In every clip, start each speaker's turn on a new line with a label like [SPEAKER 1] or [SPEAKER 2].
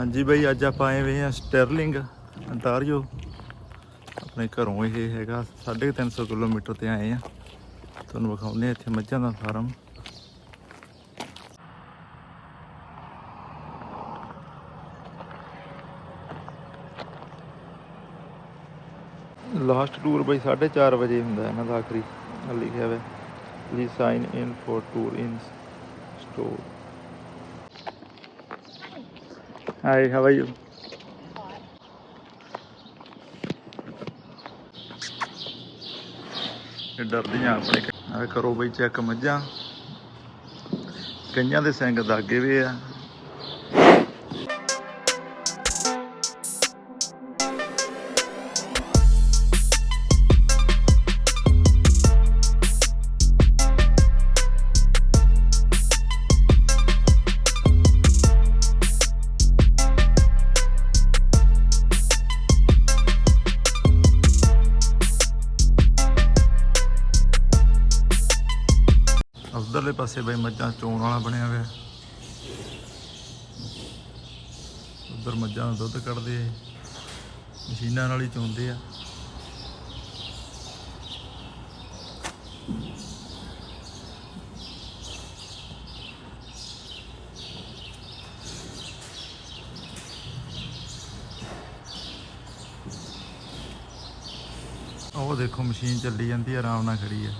[SPEAKER 1] ਹਾਂਜੀ ਬਈ, ਅੱਜ ਆਪਾਂ ਆਏ ਵੇ ਆ ਸਟਰਲਿੰਗ ਅੰਟਾਰੀਓ ਆਪਣੇ ਘਰੋਂ ਇਹ ਹੈਗਾ 350 ਕਿਲੋਮੀਟਰ ਤੇ ਆਏ ਆ ਤੁਹਾਨੂੰ ਵਿਖਾਉਂਦੇ ਆ ਇੱਥੇ ਮੱਝਾਂ ਦਾ ਫਾਰਮ। ਲਾਸਟ ਟੂਰ ਬਈ 4:30 ਵਜੇ ਹੁੰਦਾ ਇਹਨਾਂ ਦਾ ਆਖਰੀ ਲਿਖਿਆ ਹੋਇਆ please sign in for tour in store Hi, how are you? ਇਹ ਡਰਦੀਆਂ ਆਪਣੇ ਆ ਕਰੋ ਬਈ ਚੈੱਕ ਮੱਝਾਂ ਕਈਆਂ ਦੇ ਸਿੰਘ ਦਾਗੇ ਵੀ ਆ ਉਧਰ ਦੁੱਧ ਕੱਢਦੇ ਆ ਮਸ਼ੀਨਾਂ ਨਾਲ ਹੀ ਚੋਂਦੇ ਆ। ਉਹ ਦੇਖੋ ਮਸ਼ੀਨ ਚੱਲੀ ਜਾਂਦੀ, ਆਰਾਮ ਨਾਲ ਖੜੀ ਆ।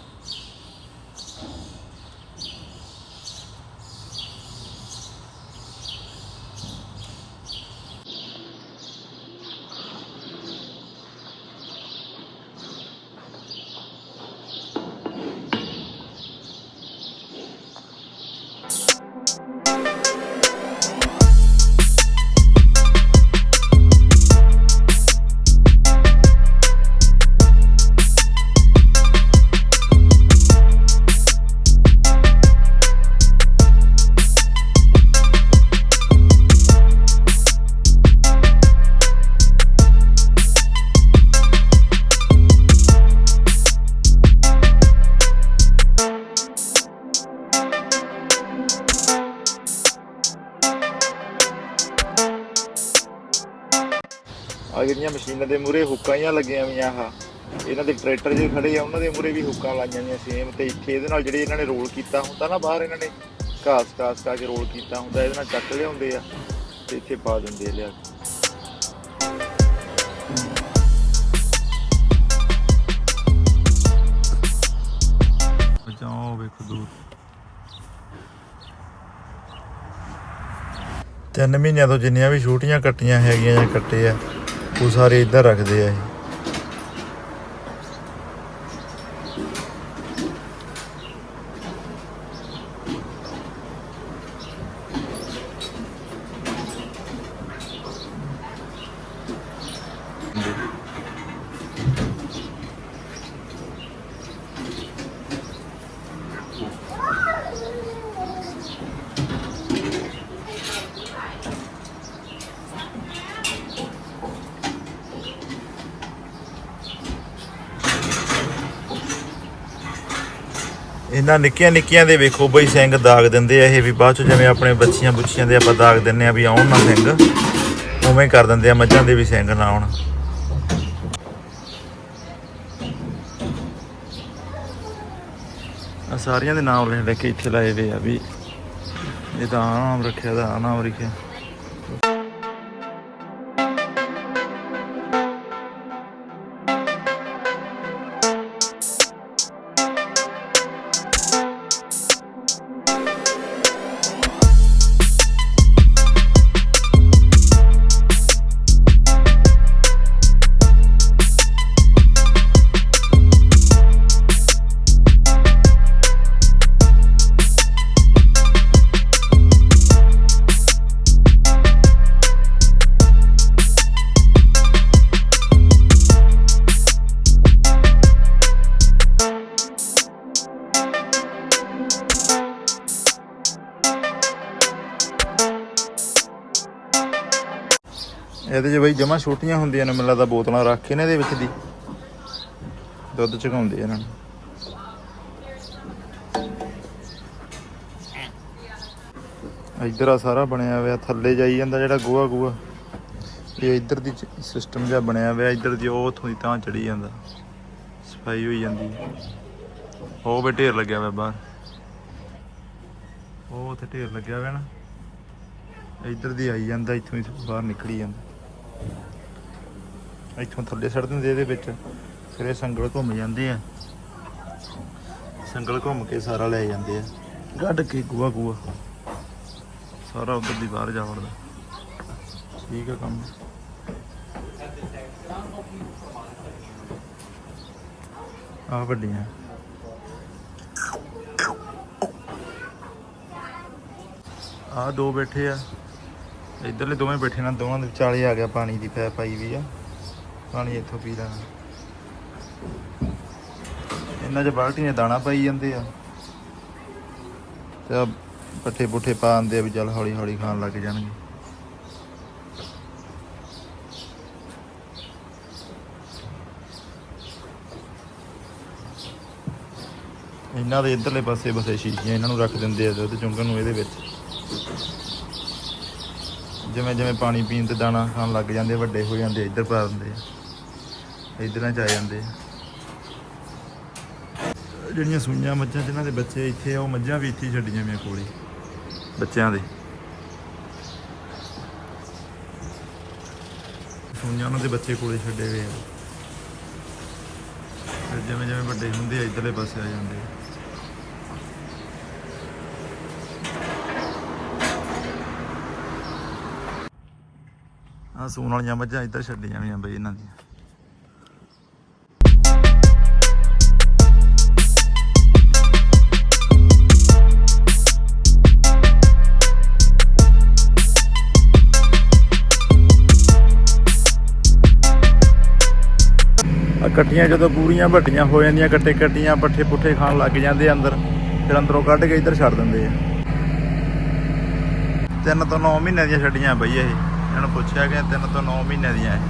[SPEAKER 1] ਮਸ਼ੀਨਾਂ ਦੇ ਮੂਰੇ ਹੁੱਕਾਂ ਜਿਹੀਆਂ ਲੱਗੀਆਂ ਹੋਈਆਂ ਆ ਇਹਨਾਂ ਦੇ ਟਰੈਕਟਰ ਜਿਹੜੇ ਖੜੇ ਆ, ਉਹਨਾਂ ਦੇ ਮੂਰੇ ਵੀ ਹੁੱਕਾਂ ਲਾਈਆਂ ਹੋਈਆਂ ਸੇਮ ਤੇ ਇੱਥੇ ਇਹਦੇ ਨਾਲ ਜਿਹੜੇ ਇਹਨਾਂ ਨੇ ਰੋਲ ਕੀਤਾ ਹੁੰਦਾ ਨਾ ਬਾਹਰ ਇਹਨਾਂ ਨੇ, ਘਾਸ ਘਾਸ ਕਾ ਕੇ ਰੋਲ ਕੀਤਾ ਹੁੰਦਾ, ਇਹਦੇ ਨਾਲ ਚੱਕ ਲਿਆਉਂਦੇ ਆ ਤੇ ਇੱਥੇ ਪਾ ਦਿੰਦੇ ਆ ਲਿਆ ਬਚਾਓ ਵੇਖੋ ਦੂਰ। ਤਿੰਨ ਮਹੀਨਿਆਂ ਤੋਂ ਜਿੰਨੀਆਂ ਵੀ ਛੋਟੀਆਂ ਕੱਟੀਆਂ ਹੈਗੀਆਂ ਜਾਂ ਕੱਟੇ ਆ ਉਹ ਸਾਰੇ ਇੱਧਰ ਰੱਖਦੇ ਆ ਇਹ। ਇਹਨਾਂ ਨਿੱਕੀਆਂ ਨਿੱਕੀਆਂ ਦੇ ਵੇਖੋ ਬਈ ਸਿੰਘ ਦਾਗ ਦਿੰਦੇ ਆ ਇਹ ਵੀ, ਬਾਅਦ ਚ ਜਿਵੇਂ ਆਪਣੇ ਬੱਚੀਆਂ ਬੁੱਚੀਆਂ ਦੇ ਆਪਾਂ ਦਾਗ ਦਿੰਨੇ ਆ ਵੀ ਆਉਣ ਨਾ ਸਿੰਘ। ਉਵੇਂ ਕਰ ਦਿੰਦੇ ਆ ਮੱਝਾਂ ਦੇ ਵੀ ਸਿੰਘ ਨਾ ਆਉਣ। ਆ ਸਾਰੀਆਂ ਦੇ ਨਾਮ ਲਿਖ ਲਿਖ ਕੇ ਇੱਥੇ ਲਾਏ ਵੇ ਆ ਵੀ। ਇਹ ਤਾਂ ਆਮ ਰੱਖਿਆ ਦਾ ਆਹ ਨਾਮ ਇਹਦੇ 'ਚ ਬਈ ਜਮਾ ਛੋਟੀਆਂ ਹੁੰਦੀਆਂ ਨੇ, ਮੈਨੂੰ ਲੱਗਦਾ ਬੋਤਲਾਂ ਰੱਖ ਕੇ ਨੇ ਇਹਦੇ ਵਿੱਚ ਦੀ। ਦੁੱਧ ਚਗਾਉਂਦੇ ਇਹਨਾਂ ਨੂੰ। ਇੱਧਰ ਆ ਸਾਰਾ ਬਣਿਆ ਹੋਇਆ, ਥੱਲੇ ਜਾਈ ਜਾਂਦਾ ਜਿਹੜਾ ਗੋਹਾ ਗੋਹਾ ਇਹ ਇੱਧਰ ਦੀ ਸਿਸਟਮ ਜਿਹਾ ਬਣਿਆ ਹੋਇਆ, ਇੱਧਰ ਦੀ ਉਹ ਉੱਥੋਂ ਦੀ ਤਾਂ ਚੜੀ ਜਾਂਦਾ। ਸਫ਼ਾਈ ਹੋਈ ਜਾਂਦੀ ਉਹ ਵੀ ਢੇਰ ਲੱਗਿਆ ਹੋਇਆ ਬਾਹਰ। ਉਹ ਉੱਥੇ ਢੇਰ ਲੱਗਿਆ ਹੋਇਆ ਨਾ। ਇੱਧਰ ਦੀ ਆਈ ਜਾਂਦਾ, ਇੱਥੋਂ ਹੀ ਬਾਹਰ ਨਿਕਲੀ ਜਾਂਦਾ। ਇੱਥੋਂ ਥੱਲੇ ਸੜ ਦਿੰਦੇ ਇਹਦੇ ਵਿੱਚ, ਫਿਰ ਇਹ ਸੰਗਲ ਘੁੰਮ ਜਾਂਦੇ ਆ। ਸੰਗਲ ਘੁੰਮ ਕੇ ਸਾਰਾ ਲੈ ਜਾਂਦੇ ਆ। ਕੱਢ ਕੇ ਗੂਆ ਗੂਆ। ਸਾਰਾ ਉੱਧਰ ਦੀ ਬਾਹਰ ਜਾ ਵੜਦਾ। ਠੀਕ ਆ ਕੰਮ। ਆ ਵੱਡੀਆਂ। ਆ ਦੋ ਬੈਠੇ ਆ। ਇਧਰਲੇ ਦੋਵੇਂ ਬੈਠੇ ਨਾ, ਦੋਵਾਂ ਦੇ ਵਿਚਾਲੇ ਆ ਗਿਆ ਪਾਣੀ ਦੀ ਪੈਪ ਆਈ ਵੀ ਆ। ਪਾਣੀ ਇੱਥੋਂ ਪੀ ਲੈਣਾ। ਇਹਨਾਂ 'ਚ ਬਾਲਟੀ 'ਚ ਦਾਣਾ ਪਾਈ ਜਾਂਦੇ ਆ। ਤੇ ਪੱਠੇ ਪੁੱਠੇ ਪਾ ਆਂਦੇ ਆ ਵੀ ਚੱਲ ਹੌਲੀ ਹੌਲੀ ਖਾਣ ਲੱਗ ਜਾਣਗੇ। ਇਹਨਾਂ ਦੇ ਇਧਰਲੇ ਪਾਸੇ ਬਸੇ ਸ਼ੀਸ਼ੀਆਂ ਇਹਨਾਂ ਨੂੰ ਰੱਖ ਦਿੰਦੇ ਆ ਦੁੱਧ ਚੁੰਗਣ ਨੂੰ ਇਹਦੇ ਵਿੱਚ। ਜਿਵੇਂ ਜਿਵੇਂ ਪਾਣੀ ਪੀਣ ਤੇ ਦਾਣਾ ਖਾਣ ਲੱਗ ਜਾਂਦੇ, ਵੱਡੇ ਹੋ ਜਾਂਦੇ, ਇੱਧਰ ਪਾ ਦਿੰਦੇ ਆ। ਇਧਰਾਂ ਚ ਆ ਜਾਂਦੇ। ਜਿਹੜੀਆਂ ਸੂਈਆਂ ਮੱਝਾਂ ਜਿਨ੍ਹਾਂ ਦੇ ਬੱਚੇ ਇੱਥੇ ਆ, ਉਹ ਮੱਝਾਂ ਵੀ ਇੱਥੇ ਛੱਡੀਆਂ ਮੇਰੇ ਕੋਲੇ, ਬੱਚਿਆਂ ਦੇ। ਸੂਈਆਂ ਉਹਨਾਂ ਦੇ ਬੱਚੇ ਕੋਲੇ ਛੱਡੇ ਹੋਏ ਆ। ਫਿਰ ਜਿਵੇਂ ਜਿਵੇਂ ਵੱਡੇ ਹੁੰਦੇ ਆ, ਇੱਧਰਲੇ ਪਾਸੇ ਆ ਜਾਂਦੇ ਆ। ਆ ਸੂਣ ਵਾਲੀਆਂ ਮੱਝਾਂ ਇੱਧਰ ਛੱਡੀਆਂ ਹੋਈਆਂ ਬਈ ਇਹਨਾਂ ਦੀਆਂ। ਕੱਟੀਆਂ ਜਦੋਂ ਪੂਰੀਆਂ ਵੱਡੀਆਂ ਹੋ ਜਾਂਦੀਆਂ ਕੱਟੇ ਕੱਟੀਆਂ ਪੱਠੇ ਪੁੱਠੇ ਖਾਣ ਲੱਗ ਜਾਂਦੇ ਅੰਦਰ, ਫਿਰ ਅੰਦਰੋਂ ਕੱਢ ਕੇ ਇੱਧਰ ਛੱਡ ਦਿੰਦੇ ਆ। ਤਿੰਨ ਤੋਂ 9 ਮਹੀਨੇ ਦੀਆਂ ਛੱਡੀਆਂ ਬਈ ਇਹ, ਇਹਨਾਂ ਨੂੰ ਪੁੱਛਿਆ ਕਿ ਤਿੰਨ ਤੋਂ 9 ਮਹੀਨੇ ਦੀਆਂ ਇਹ।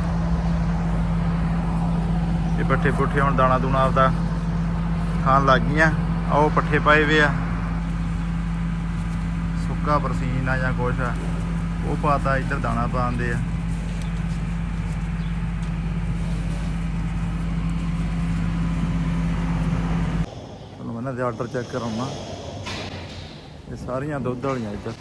[SPEAKER 1] ਇਹ ਪੱਠੇ ਪੁੱਠੇ ਹੁਣ ਦਾਣਾ ਦੂਣਾ ਆਪਦਾ ਖਾਣ ਲੱਗ ਗਈਆਂ ਆਓ ਪੱਠੇ ਪਾਏ ਵੇ ਆ। ਸੁੱਕਾ ਬਰਸੀਨ ਆ ਜਾਂ ਕੁਛ ਆ, ਉਹ ਪਾਤਾ ਇੱਧਰ ਦਾਣਾ ਪਾਉਂਦੇ ਆ। ਇਹਨਾਂ ਦੇ ਆਰਡਰ ਚੈੱਕ ਕਰਾਉਣਾ। ਇਹ ਸਾਰੀਆਂ ਦੁੱਧ ਵਾਲੀਆਂ ਇੱਧਰ।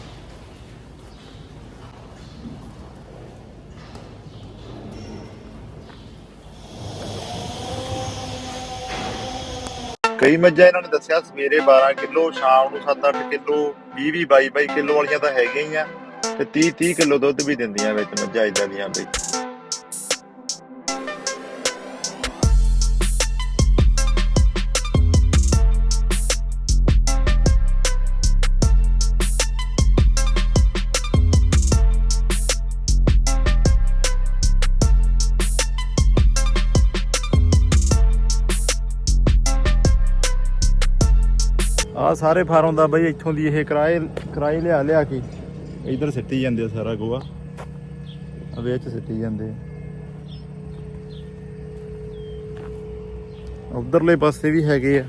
[SPEAKER 1] ਕਈ ਮੱਝਾਂ ਇਹਨਾਂ ਨੇ ਦੱਸਿਆ, ਸਵੇਰੇ 12 ਕਿਲੋ, ਸ਼ਾਮ ਨੂੰ 7-8 ਕਿਲੋ 20 22 22 ਕਿਲੋ ਵਾਲੀਆਂ ਤਾਂ ਹੈਗੀਆਂ ਹੀ ਆ। ਤੇ 30 30 ਕਿਲੋ ਦੁੱਧ ਵੀ ਦਿੰਦੀਆਂ ਵਿੱਚ ਮੱਝਾਂ ਇਦਾਂ ਦੀਆਂ ਬਈ ਆ ਸਾਰੇ ਫਾਰਮ ਦਾ ਬਈ ਇੱਥੋਂ ਦੀ ਇਹ ਕਿਰਾਏ ਕਿਰਾਏ ਲਿਆ ਲਿਆ ਕੇ। ਇਧਰ ਸਿੱਟੀ ਜਾਂਦੇ ਆ ਸਾਰਾ ਗੋਆ। ਆ ਵਿੱਚ ਸਿੱਟੀ ਜਾਂਦੇ ਉਧਰਲੇ ਪਾਸੇ ਵੀ ਹੈਗੇ ਆ।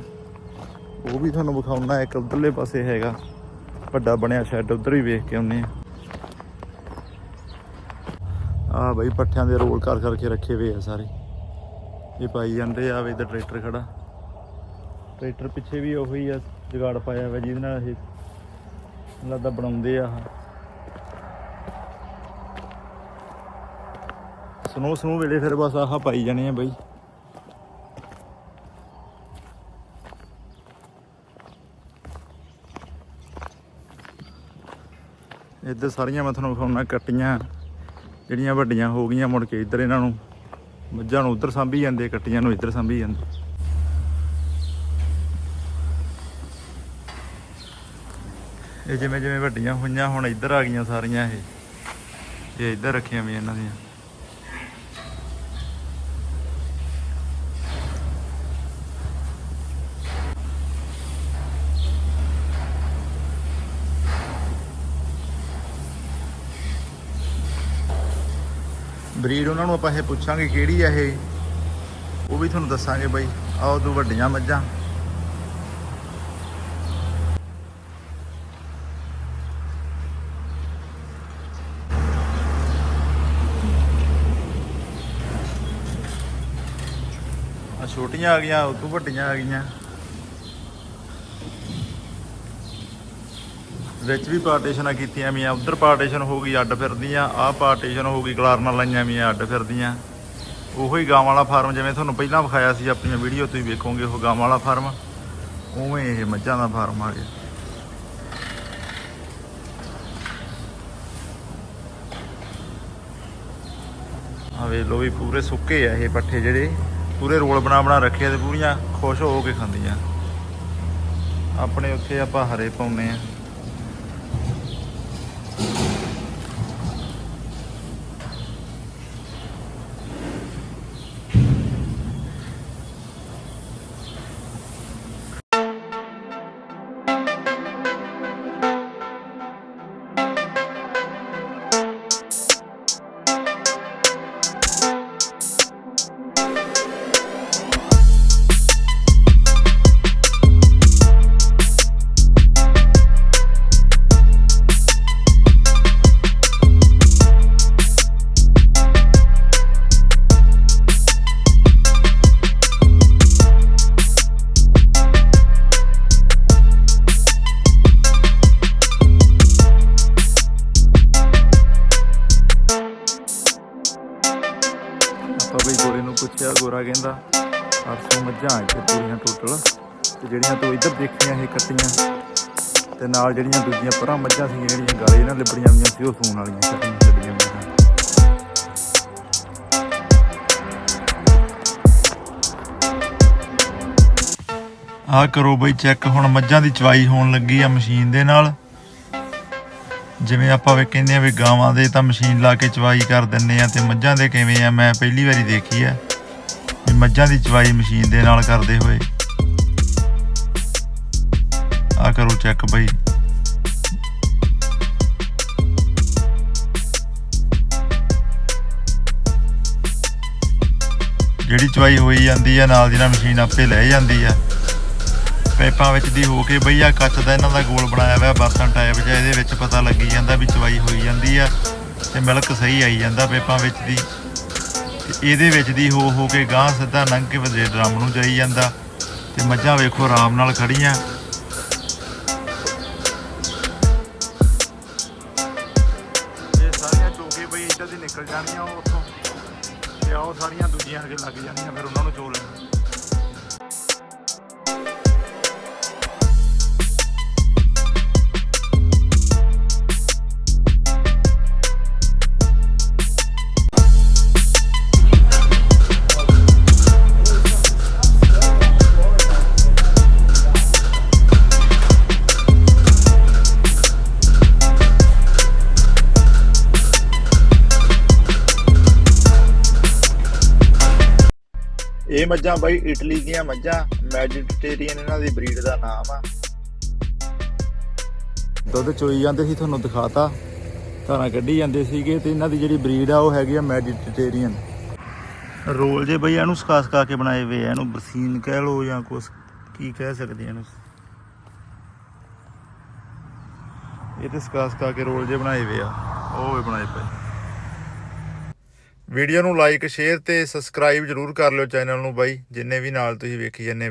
[SPEAKER 1] ਉਹ ਵੀ ਤੁਹਾਨੂੰ ਵਿਖਾਉਣਾ ਇੱਕ ਉਧਰਲੇ ਪਾਸੇ ਹੈਗਾ। ਵੱਡਾ ਬਣਿਆ ਸ਼ੈੱਡ ਉਧਰ ਵੀ ਵੇਖ ਕੇ ਆਉਨੇ ਆ। ਆ ਬਈ ਪੱਠਿਆਂ ਦੇ ਰੋਲ ਕਰ ਕਰਕੇ ਰੱਖੇ ਹੋਏ ਆ ਸਾਰੇ। ਇਹ ਪਾਈ ਜਾਂਦੇ ਆ ਵੇ ਇਧਰ ਟਰੈਕਟਰ ਖੜਾ। ਟਰੈਕਟਰ ਪਿੱਛੇ ਵੀ ਉਹੀ ਆ। ਜੁਗਾੜ ਪਾਇਆ ਹੋਇਆ ਜਿਹਦੇ ਨਾਲ ਇਹ ਲੱਗਦਾ ਬਣਾਉਂਦੇ ਆ ਆਹ। ਸਨੋ ਸਨੋ ਵੇਲੇ ਫਿਰ ਬਸ ਆਹ ਪਾਈ ਜਾਣੇ ਆ ਬਈ। ਇੱਧਰ ਸਾਰੀਆਂ ਮੈਂ ਤੁਹਾਨੂੰ ਵਿਖਾਉਣਾ ਕੱਟੀਆਂ, ਜਿਹੜੀਆਂ ਵੱਡੀਆਂ ਹੋ ਗਈਆਂ ਮੁੜ ਕੇ ਇੱਧਰ ਇਹਨਾਂ ਨੂੰ। ਮੱਝਾਂ ਨੂੰ ਉੱਧਰ ਸਾਂਭੀ ਜਾਂਦੇ, ਕੱਟੀਆਂ ਨੂੰ ਇੱਧਰ ਸਾਂਭੀ ਜਾਂਦੇ। ਇਹ ਜਿਵੇਂ ਜਿਵੇਂ ਵੱਡੀਆਂ ਹੋਈਆਂ, ਹੁਣ ਇੱਧਰ ਆ ਗਈਆਂ ਸਾਰੀਆਂ ਇਹ। ਇਹ ਇੱਧਰ ਰੱਖੀਆਂ ਵੀ ਇਹਨਾਂ ਦੀਆਂ। ਬਰੀਡ ਉਹਨਾਂ ਨੂੰ ਆਪਾਂ ਇਹ ਪੁੱਛਾਂਗੇ ਕਿਹੜੀ ਆ ਇਹ। ਉਹ ਵੀ ਤੁਹਾਨੂੰ ਦੱਸਾਂਗੇ ਬਾਈ। ਆਓ ਉਦੋਂ ਵੱਡੀਆਂ ਮੱਝਾਂ। ਛੋਟੀਆਂ ਆ ਗਈਆਂ ਉਦੋਂ ਵੱਡੀਆਂ ਆ ਗਈਆਂ। ਵਿੱਚ ਵੀ ਪਾਰਟੀਸ਼ਨਾਂ ਕੀਤੀਆਂ ਵੀਆਂ ਉਧਰ ਪਾਰਟੀਸ਼ਨ ਹੋ ਗਈ ਅੱਡ ਫਿਰਦੀਆਂ, ਆਹ ਪਾਰਟੀਸ਼ਨ ਹੋ ਗਈ ਗਲਾਰਨਾਂ ਲਾਈਆਂ ਵੀਆਂ ਅੱਡ ਫਿਰਦੀਆਂ। ਉਹੋ ਹੀ ਗਾਂ ਵਾਲਾ ਫਾਰਮ ਜਿਵੇਂ ਤੁਹਾਨੂੰ ਪਹਿਲਾਂ ਵਿਖਾਇਆ ਸੀ, ਆਪਣੀਆਂ ਵੀਡੀਓ ਤੁਸੀਂ ਵੇਖੋਗੇ, ਉਹ ਗਾਂ ਵਾਲਾ ਫਾਰਮ। ਉਵੇਂ ਇਹ ਮੱਝਾਂ ਦਾ ਫਾਰਮ ਆ ਗਿਆ। ਆ ਵੇ ਲੋ ਵੀ ਪੂਰੇ ਸੁੱਕੇ ਆ ਇਹ ਪੱਠੇ ਜਿਹੜੇ। ਪੂਰੇ ਰੋਲ ਬਣਾ ਬਣਾ ਰੱਖੇ ਆ ਤੇ ਪੂਰੀਆਂ ਖੁਸ਼ ਹੋ ਕੇ ਖਾਂਦੀਆਂ। ਆਪਣੇ ਉੱਥੇ ਆਪਾਂ ਹਰੇ ਪਾਉਨੇ ਆ ਜਿਹੜੀਆਂ ਦੂਜੀਆਂ ਪਰਾਂ ਮੱਝਾਂ ਸੀ, ਜਿਹੜੀਆਂ ਗਾਲੇ ਨਾਲ ਲਿਬੜੀਆਂ ਹੋਈਆਂ ਸੀ, ਉਹ ਸੂਣ ਵਾਲੀਆਂ ਕੱਟੀਆਂ ਛੱਡੀਆਂ ਹੋਈਆਂ ਆ ਕਰੋ ਬਈ ਚੈੱਕ ਹੁਣ ਮੱਝਾਂ ਦੀ ਚਵਾਈ ਹੋਣ ਲੱਗੀ ਆ ਮਸ਼ੀਨ ਦੇ ਨਾਲ। ਜਿਵੇਂ ਆਪਾਂ ਵੀ ਕਹਿੰਦੇ ਆ ਵੀ ਗਾਵਾਂ ਦੇ ਤਾਂ ਮਸ਼ੀਨ ਲਾ ਕੇ ਚਵਾਈ ਕਰ ਦਿੰਨੇ ਆ, ਤੇ ਮੱਝਾਂ ਦੇ ਕਿਵੇਂ ਆ, ਮੈਂ ਪਹਿਲੀ ਵਾਰੀ ਦੇਖੀ ਆ। ਵੀ ਮੱਝਾਂ ਦੀ ਚਵਾਈ ਮਸ਼ੀਨ ਦੇ ਨਾਲ ਕਰਦੇ ਹੋਏ। ਆ ਕਰੋ ਚੈੱਕ ਬਈ। ਜਿਹੜੀ ਚਵਾਈ ਹੋਈ ਜਾਂਦੀ ਆ, ਨਾਲ ਦੀ ਨਾਲ ਮਸ਼ੀਨ ਆਪੇ ਲੈ ਜਾਂਦੀ ਆ। ਪਾਈਪਾਂ ਵਿੱਚ ਦੀ ਹੋ ਕੇ ਬਈ ਆ ਕੱਚ ਦਾ ਇਹਨਾਂ ਦਾ ਗੋਲ ਬਣਾਇਆ ਹੋਇਆ ਬਰਤਨ ਟਾਈਪ ਜਿਹਾ ਇਹਦੇ ਵਿੱਚ ਪਤਾ ਲੱਗੀ ਜਾਂਦਾ ਵੀ ਚਵਾਈ ਹੋਈ ਜਾਂਦੀ ਆ ਤੇ ਮਿਲਕ ਸਹੀ ਆਈ ਜਾਂਦਾ ਪਾਈਪਾਂ ਵਿੱਚ ਦੀ। ਤੇ ਇਹਦੇ ਵਿੱਚ ਦੀ ਹੋ ਹੋ ਕੇ ਗਾਂ ਸਿੱਧਾ ਲੰਘ ਕੇ ਵੱਡੇ ਡਰਮ ਨੂੰ ਜਾਈ ਜਾਂਦਾ ਤੇ ਮੱਝਾਂ ਵੇਖੋ ਆਰਾਮ ਨਾਲ ਖੜੀਆਂ ਇਹ ਸਾਰੀਆਂ ਚੋਕੇ ਬਈ ਇੱਧਰ ਦੀ ਨਿਕਲ ਜਾਂਦੀਆਂ ਉਹ ਉੱਥੋਂ ਸਾਰੀਆਂ ਦੂਜੀਆਂ ਅੱਗੇ ਲੱਗ ਜਾਂਦੀਆਂ ਫਿਰ ਉਹਨਾਂ ਨੂੰ ਚੋਲ ਮੱਝਾਂ ਬਾਈ, ਇਟਲੀ ਦੀਆਂ ਮੱਝਾਂ, ਮੈਡੀਟੇਰੀਅਨ ਇਹਨਾਂ ਦੀ ਬਰੀਡ ਦਾ ਨਾਮ ਆ। ਦੁੱਧ ਚੋਈ ਜਾਂਦੇ ਸੀ, ਤੁਹਾਨੂੰ ਦਿਖਾਤਾ। ਧਾਰਾਂ ਕੱਢੀ ਜਾਂਦੇ ਸੀਗੇ ਤੇ ਇਹਨਾਂ ਦੀ ਜਿਹੜੀ ਬਰੀਡ ਆ, ਉਹ ਹੈਗੀ ਆ ਮੈਡੀਟੇਰੀਅਨ। ਰੋਲ ਜੇ ਬਈ ਇਹਨੂੰ ਸਕਾ ਸਕਾ ਕੇ ਬਣਾਏ ਹੋਏ ਆ, ਇਹਨੂੰ ਬਰਸੀਨ ਕਹਿ ਲੋ ਜਾਂ ਕੁਛ, ਕੀ ਕਹਿ ਸਕਦੇ ਆ ਇਹਨੂੰ? ਇਹ ਤੇ ਸਕਾ ਸਕਾ ਕੇ ਰੋਲ ਜੇ ਬਣਾਏ ਹੋਏ ਆ, ਉਹ ਵੀ ਬਣਾਏ ਪਏ। ਵੀਡੀਓ ਨੂੰ ਲਾਈਕ ਸ਼ੇਅਰ ਤੇ ਸਬਸਕ੍ਰਾਈਬ ਜਰੂਰ ਕਰ ਲਿਓ ਚੈਨਲ ਨੂੰ ਬਾਈ, ਜਿੰਨੇ ਵੀ ਨਾਲ ਤੁਸੀਂ ਵੇਖੀ ਜੰਨੇ